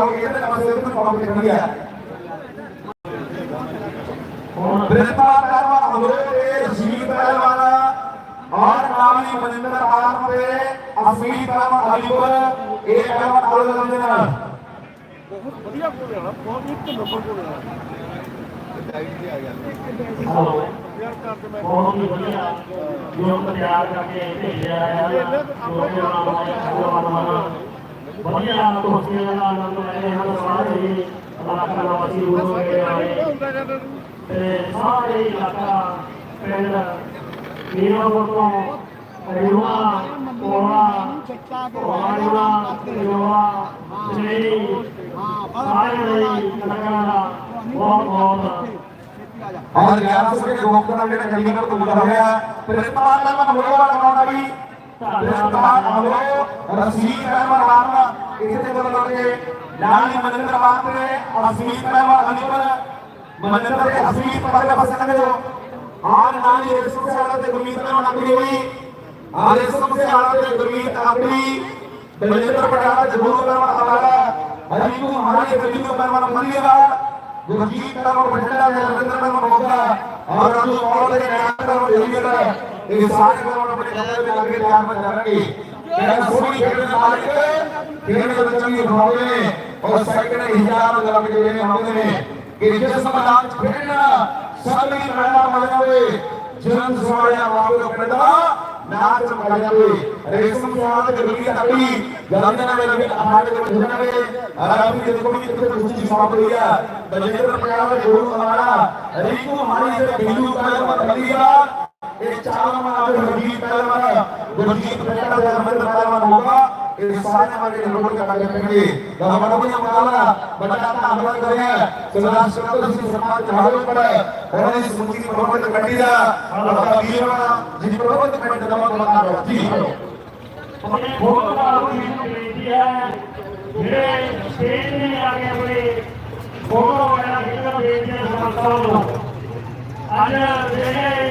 ਹੋ ਗਈ ਇਹਦੇ ਪਾਸੇ ਤੇ ਪਾਉਂ ਖੜੀ ਆ ਬ੍ਰਿਤਪਾਲ ਪਹਿਲਵਾਨ ਅਮਰੋ ਤੇ ਰਸ਼ੀਦ ਪਹਿਲਵਾਨ और नामी मनिंदर आर पे अफील ਪਹਿਲਵਾਨ ਅਲੀਪੁਰ ਇਹ ਪਹਿਲਵਾਨ ਆਉਣ ਲੱਗੇ ਨੇ ਵਧੀਆ ਕੋਲ ਜਾਣਾ ਬਹੁਤ ਇੱਕ ਨੰਬਰ ਕੋਲ ਜਾਣਾ ਹਲੋ ਯਾਰ ਕਰ ਤੇ ਮੈਂ ਬਹੁਤ ਹੀ ਵਧੀਆ ਯੋਗ ਤਿਆਰ ਕਰਕੇ ਭੇਜਿਆ ਹੈ ਜੋ ਕਿ ਉਹਨਾਂ ਨੂੰ ਖਬਰਵਾਨ ਵਧੀਆ ਦੋਸਤੀਆਂ ਦਾ ਆਨੰਦ ਲੈ ਰਹੇ ਹਨ ਸਾਰੇ ਹੀ ਇਲਾਕਾ ਨਿਵਾਸੀ ਹੋ ਗਏ ਆਏ ਹੁੰਦਾ ਜਾਂਦਾ ਤੂੰ ਤੇ ਸਾਰੇ ਇਲਾਕਾ ਪਿੰਡ ਨੀਰੋਂ ਤੋਂ ਰੇਵਾ ਕੋਲਾ ਕੋਲਾ ਰੇਵਾ ਜਿਹੜੀ ਸਾਰੇ ਲਈ ਇਲਾਕਾ ਦਾ ਬਹੁਤ ਬਹੁਤ और 1100 के डॉक्टर ने ਜਿਹੜਾ ਚੰਡੀਗੜ੍ਹ ਤੋਂ ਬੁਲਾ ਹੋਇਆ ਪ੍ਰਿੰਸੀਪਲ ਪਹਿਲਵਾਨ ਅਮਰੋ ਵਾਲਾ ਕਰਾਉਣਾ ਵੀ ਪ੍ਰਿੰਸੀਪਲ ਅਮਰੋ ਰਸ਼ੀਦ ਪਹਿਲਵਾਨ ਵਾਰਨਾ ਇਸੇ ਬਦਲ ਕੇ ਨਾਲੀ ਮਨਿੰਦਰ ਵਾਰਨੇ ਅਸਮੀਤ ਪਹਿਲਵਾਨ ਅਲੀਪੁਰ ਮਨਿੰਦਰ ਦੇ ਅਸਮੀਤ ਪਰਲੇ ਪਾਸੇ ਲੰਘ ਜਾਓ। ਆਰ ਨਾਲੀ ਇਸ ਤੋਂ ਸਾਡਾ ਗੁਰਮੀਤ ਪਹਿਲਵਾਨ ਆਪਣੀ ਹੋਈ। ਆਰ ਇਸ ਤੋਂ ਸਾਡਾ ਗੁਰਮੀਤ ਆਪਣੀ। ਬਲਜਿੰਦਰ ਪਟਾਲਾ ਜਰੂਰ ਪਹਿਲਵਾਨ ਹਵਾਲਾ। ਹਰੀਕੂ ਹਮਾਰੇ ਗਰੀਬ ਪਹਿਲਵਾਨ ਮਰੀਏਵਾਲ ਗੁਰਜੀਤ ਪਹਿਲਵਾਨ ਬਠਿੰਡਾ ਦੇ ਰਵਿੰਦਰ ਪਹਿਲਵਾਨ ਮੋਗਾ ਔਰ ਅਜੂ ਮੌਲ ਦੇ ਨਾਮ ਪਹਿਲਵਾਨ ਇਹ ਸਾਰੇ ਪਹਿਲਵਾਨ ਆਪਣੇ ਕੱਪੜੇ ਦੇ ਲੱਗੇ ਤਿਆਰ ਹੋ ਜਾਣਗੇ ਜਿਹੜਾ ਸੋਹਣੀ ਖੇਡ ਦੇ ਮਾਲਕ ਖੇਡ ਦੇ ਚੰਗੀ ਭਾਵੇਂ ਨੇ। ਔਰ ਸੈਕੰਡ ਹਿਜਾਬ ਲੱਗ ਜਿਹੜੇ ਨੇ ਆਉਂਦੇ ਨੇ। ਕਿ ਜਿਸ ਮੈਦਾਨ ਚ ਖੇਡਣਾ, ਸਭ ਲਈ ਮੈਦਾਨ ਬਣ ਜਾਵੇ। ਜਨਮ ਸਵਾਲਿਆ ਵਾਪਸ ਪੈਦਾ ਨਾਚ ਮਗਾ ਜਾਵੇ। ਰੇਸ਼ਮ ਸਵਾਦ ਦੇ ਰੁਕੀ ਤੜੀ ਗੰਦਨਾ ਦੇ ਵੀ ਆਹਾਰ ਦੇ। ਜੁੜਨਗੇ ਆਰਾਮ ਦੀ ਕੋਈ ਕਿਤੇ ਕੁਝ ਸਮਾਪ ਰਹੀ ਹੈ ਬਲਜਿੰਦਰ ਪਿਆਰਾ ਦੇ ਗੁਰੂ ਹਮਾਰਾ ਰੀਕੂ ਹਮਾਰੀ ਦੇ ਬਿੰਦੂ ਪਹਿਲਵਾਨ ਬਲੀਆ ਇਹ ਚਾਰਾਂ ਮਾਂ ਦੇ ਹਰਜੀਤ ਪਹਿਲਵਾਨ ਗੁਰਜੀਤ ਪਿਆਰਾ ਦੇ ਅਮਰਿੰਦਰ ਪਹਿਲਵਾਨ ਹੋਗਾ ਇਹ ਸਾਰੇ ਮਾਰੇ ਲੋਕ ਕਰਾਂਗੇ ਪੈਣਗੇ ਗਵਰਨਰ ਵੀ ਮੁਕਾਬਲਾ ਬੜਾ ਧੰਨਵਾਦ ਕਰਿਆ ਸਰਦਾਰ ਸ਼ਰਤ ਸਿੰਘ ਸਮਾਜ ਜਹਾਜ਼ ਪਰ ਉਹਨਾਂ ਦੀ ਸਮੁੱਚੀ ਪ੍ਰਬੰਧ ਕਮੇਟੀ ਦਾ ਸਾਡਾ ਵੀਰ ਜੀ ਪ੍ਰਬੰਧ ਕਮੇਟੀ ਦਾ ਧੰਨਵਾਦ ਜੀ ਆਪਣੇ ਬਹੁਤ ਵਾਰ ਬੇਨਤੀ ਹੈ ਜਿਹੜੇ ਸਟੇਜ ਤੇ ਆ ਕੇ ਆਪਣੇ ਫੋਟੋ ਵਗੈਰਾ ਖਿੱਚਣ ਬੇਨਤੀ ਹੈ ਸੰਸਥਾ ਨੂੰ ਅੱਜ ਜਿਹੜੇ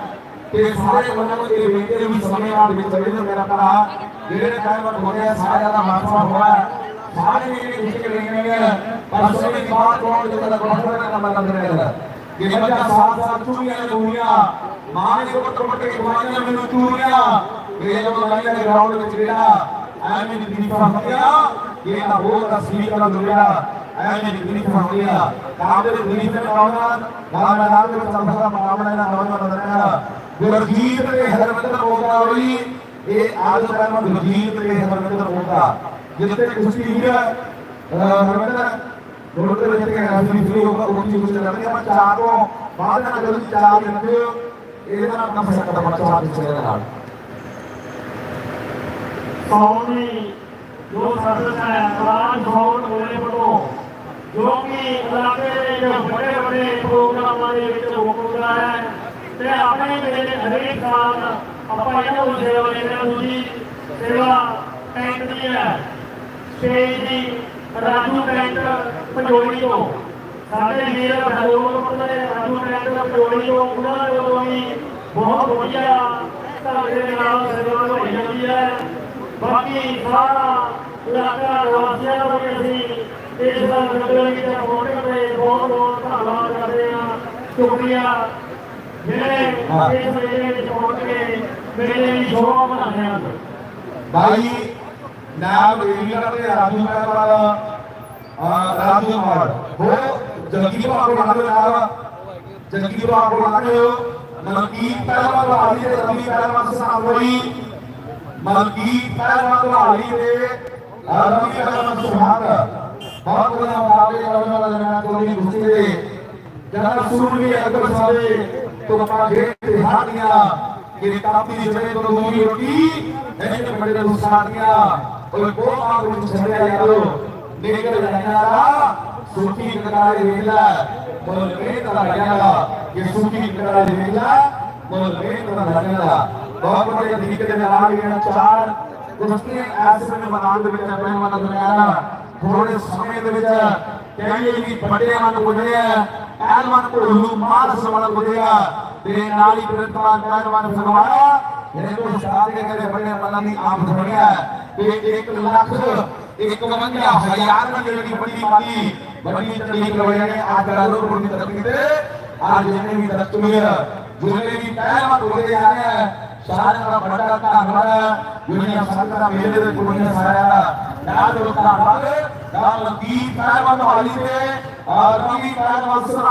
ਤੇ ਸਾਰੇ ਬੰਦਿਆਂ ਨੂੰ ਇਹ ਵੇਖਦੇ ਵੀ ਸਮੇਂ ਨਾਲ ਵਿੱਚ ਚੜੇ ਨੇ ਮੇਰਾ ਭਰਾ, ਜਿਹੜੇ ਟਾਈਮ ਨਾਲ ਹੋ ਰਿਹਾ, ਸਾਰਿਆਂ ਦਾ ਮਾਤਮਾ ਹੋਇਆ। ਸਾਰੇ ਮੇਰੇ ਕੁਸ਼ਤੀ ਕਰੇਂਗੇ ਪਰ ਸਮੇਂ ਦੀ ਬਾਤ ਕੋਣ ਜਿਹੜਾ ਕੋਣ ਦਾ ਕੰਮ ਲੱਗ ਰਿਹਾ ਕਿ ਬੱਚਾ ਸਾਥ ਸਾਥ ਚੁਗੀਆਂ ਨੇ ਦੁਨੀਆ ਮਾਂ ਨੇ ਕੋਟ ਕੋਟ ਕੇ ਗਵਾਈਆਂ ਮੈਨੂੰ ਚੂਰੀਆਂ ਇਹ ਜਦੋਂ ਲਾਈਆਂ ਦੇ ਗਰਾਊਂਡ ਵਿੱਚ ਗਿਆ ਐਵੇਂ ਦੀ ਦੀ ਫਹਮਿਆ ਇਹ ਨਾ ਬਹੁਤ ਤਸਵੀਰ ਦਾ ਦੁਨੀਆ ਐਵੇਂ ਦੀ ਦੀ ਫਹਮਿਆ ਕਾਮ ਦੇ ਦੀ ਤੇ ਆਉਣਾ ਨਾ ਮੈਦਾਨ ਦੇ ਵਿੱਚ ਸੰਭਾ ਮੁਕਾਬਲਾ ਇਹਨਾਂ ਨੌਜਵਾਨ ਦਰਮਿਆਨ ਗੁਰਜੀਤ ਤੇ ਹਰਮੰਦਰ ਹੋਗਾ ਹੋਈ ਇਹ ਆਜ ਟਾਈਮ ਗੁਰਜੀਤ ਤੇ ਹਰਮੰਦਰ ਹੋਗਾ ਜਿੱਤੇ ਕੁਸ਼ਤੀ ਵੀਰ ਹਰਮੰਦਰ ਦੋਨੋਂ ਦੇ ਵਿੱਚ ਕਿ ਰਾਜੀ ਫਰੀ ਹੋਗਾ ਉਹ ਚੀਜ਼ ਕੁਝ ਕਰਦੇ ਆਪਾਂ ਚਾਰ ਤੋਂ ਬਾਅਦ ਨਾਲ ਜਦੋਂ ਚਾਰ ਦਿੰਦੇ ਹੋ। ਇਹਦੇ ਨਾਲ ਕੰਮ ਸਕਦਾ ਬੱਚਾ ਹੱਥ ਚ ਨਾਲ। ਸੌਣੀ ਜੋ ਸਰਦਸ ਹੈ ਰਾਜ ਭਵਨ ਹੋਲੇ ਪੜੋ ਜੋ ਕਿ ਇਲਾਕੇ ਦੇ ਵਿੱਚ ਬੜੇ ਬੜੇ ਪ੍ਰੋਗਰਾਮਾਂ ਦੇ ਵਿੱਚ ਮੁਕਦਾ ਹੈ ਤੇ ਆਪਣੇ ਮੇਰੇ ਹਰੇਕ ਸਾਲ ਆਪਾਂ ਇਹਨਾਂ ਨੂੰ ਸੇਵਾ ਦਿੰਦੇ ਹਾਂ ਦੂਜੀ ਸੇਵਾ ਟੈਂਟ ਦੀ ਹੈ, ਸਟੇਜ ਦੀ, ਰਾਜੂ ਟੈਂਟ ਪੰਜੋਲੀ ਤੋਂ। ਸਾਡੇ ਵੀਰ ਹਰੋਲ ਦੇ ਰਾਜੂ ਟੈਂਟ ਪੰਜੋਲੀ ਤੋਂ, ਉਹਨਾਂ ਦੇ ਵੀ ਬਹੁਤ ਵਧੀਆ ਢੰਗ ਦੇ ਨਾਲ ਸੇਵਾ ਹੋਈ ਜਾਂਦੀ ਹੈ। ਬਾਕੀ ਸਾਰਾ ਇਲਾਕਾ ਵਾਸੀਆਂ ਦਾ ਵੀ ਅਸੀਂ ਇਸ ਦਾ ਨਗਰ ਵਿੱਚ ਮੋਟਰ ਬਹੁਤ ਬਹੁਤ ਧੰਨਵਾਦ ਕਰਦੇ ਹਾਂ। ਸ਼ੁਕਰੀਆ। ਜਿਹੜੇ ਇਸ ਮੇਲੇ ਕੇ ਮੇਲੇ ਦੀ ਸ਼ੋਭਾ ਬਣਾਉਂਦੇ ਭਾਈ ਨਾਮ ਏਰੀਆ ਤੇ ਰਾਜੂ ਪਹਿਲਵਾਨ ਰਾਜੂ ਮਾਰ ਹੋ ਜੱਗੀ ਨੂੰ ਆਪੋ ਲਾ ਦਿਓ ਜੱਗੀ ਨੂੰ ਆਪੋ ਲਾ ਮਲਕੀਤ ਪਹਿਲਵਾਨ ਵਾਲੀ ਤੇ ਰਵੀ ਪਹਿਲਵਾਨ ਸਾਹ ਹੋਈ ਮਲਕੀਤ ਪਹਿਲਵਾਨ ਵਾਲੀ ਤੇ ਰਵੀ ਪਹਿਲਵਾਨ ਸੁਹਾਗ ਬਹੁਤ ਬੜਾ ਮੁਕਾਬਲੇ ਕਰਨ ਵਾਲਾ ਜਨਾ ਕੋਈ ਗੁੱਸੇ ਦੇ ਜਨਾ ਸੂਰਮੀ ਅਕਬਰ ਸਾਹਿਬ ਤੁਮਾ ਘੇਟ ਤੇ ਹਾਦੀਆਂ ਕਿ ਕਾਪੀ ਜੜੇ ਤੋਂ ਦੂਰੀ ਰੋਟੀ ਇਹਨੇ ਬੜੇ ਨੂੰ ਸਾਥੀਆਂ ਉਹ ਬਹੁਤ ਆਗੂ ਛੱਡਿਆ ਯਾਰੋ ਲੇਕਰ ਜਾਣਾ ਸੁਖੀ ਕਰਾਰੇ ਵੇਲਾ ਬੋਲ ਕੇ ਤਲਾ ਜਾਣਾ ਕਿ ਸੁਖੀ ਕਰਾਰੇ ਵੇਲਾ ਬੋਲ ਕੇ ਤਲਾ ਜਾਣਾ ਬਹੁਤ ਬੜੇ ਤਰੀਕੇ ਦੇ ਨਾਲ ਇਹਨਾਂ ਚਾਰ ਕੁਸ਼ਤੀ ਐਸੇ ਵਿੱਚ ਮੈਦਾਨ ਦੇ ਵਿੱਚ ਆਪਣੇ ਮਨ ਦੁਨੀਆ ਥੋੜੇ ਸਮੇਂ ਦੇ ਵਿੱਚ ਕਹਿੰਦੇ ਵੀ ਵੱਡੇ ਮਨ ਬੁਝਿਆ ਐਲਮਨ ਕੋ ਲੂ ਮਾਰ ਸਮਣ ਬੁਝਿਆ ਤੇ ਨਾਲ ਹੀ ਪ੍ਰਤਮਾ ਕਹਿਨਵਨ ਫਗਵਾਇਆ ਜਿਹੜੇ ਕੋ ਸ਼ਾਦ ਕੇ ਕਰੇ ਬੜੇ ਮਨਾਂ ਦੀ ਆਪ ਦੁਨੀਆ ਕਿ 1 ਲੱਖ 51000 ਦੀ ਜਿਹੜੀ ਵੱਡੀ ਮਾਲੀ, ਵੱਡੀ ਤਕਲੀਫ ਹੋਈ ਹੈ ਅੱਜ ਰਾਜੋ ਪੁਰ ਦੀ ਤਕਲੀਫ ਤੇ ਅੱਜ ਜਿਹਨੇ ਵੀ ਤਕਲੀਫ ਜਿਹਨੇ ਵੀ ਪਹਿਲਵਾਨ ਹੋਦੇ ਜਾ ਰਹੇ ਹੈ ਸਾਰਿਆਂ ਦਾ ਵੱਡਾ ਧੰਨਵਾਦ ਹੈ। ਦੁਨੀਆ ਸੰਗਤਾਂ ਮੇਲੇ ਦੇ ਪੁੰਨ ਸਾਰਿਆ ਨਾਲ ਧੰਨਵਾਦ ਨਾਲ ਲਤੀਫ ਪਹਿਲਵਾਨ ਹਾਲੀ ਤੇ ਔਰ ਵੀ ਪਹਿਲਵਾਨ ਸਰਾ